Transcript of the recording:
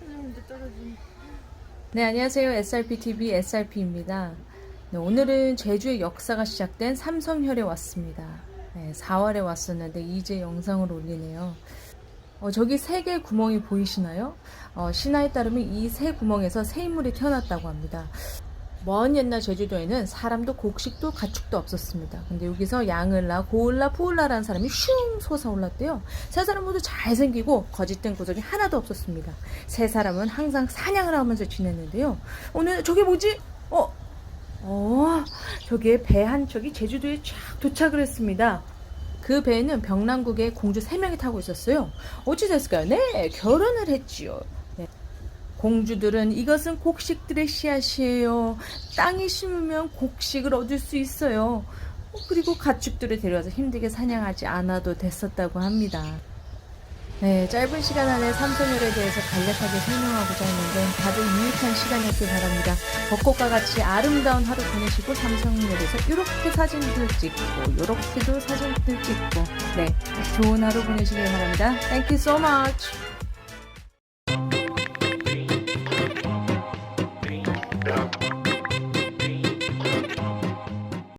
하늘인데 떨어지네. 네, 안녕하세요. SRP TV SRP입니다. 네, 오늘은 제주의 역사가 시작된 삼성혈에 왔습니다. 네, 4월에 왔었는데 이제 영상을 올리네요. 어, 저기 세 개의 구멍이 보이시나요? 어, 신화에 따르면 이 세 구멍에서 새 인물이 태어났다고 합니다. 먼 옛날 제주도에는 사람도 곡식도 가축도 없었습니다. 근데 여기서 양을라, 고을라, 푸을라라는 사람이 슝 솟아올랐대요. 세 사람 모두 잘생기고 거짓된 구석이 하나도 없었습니다. 세 사람은 항상 사냥을 하면서 지냈는데요. 오늘 저게 뭐지? 어, 어, 저기에 배 한 척이 제주도에 쫙 도착을 했습니다. 그 배에는 병남국의 공주 세명이 타고 있었어요. 어찌 됐을까요? 네, 결혼을 했지요. 네. 공주들은 이것은 곡식들의 씨앗이에요. 땅에 심으면 곡식을 얻을 수 있어요. 어, 그리고 가축들을 데려와서 힘들게 사냥하지 않아도 됐었다고 합니다. 네, 짧은 시간 안에 삼성열에 대해서 간략하게 설명하고자 했는데 다들 유익한 시간이었길 바랍니다. 벚꽃과 같이 아름다운 하루 보내시고 삼성열에서 이렇게 사진들 찍고 이렇게도 사진들 찍고 네, 좋은 하루 보내시길 바랍니다. Thank you so much.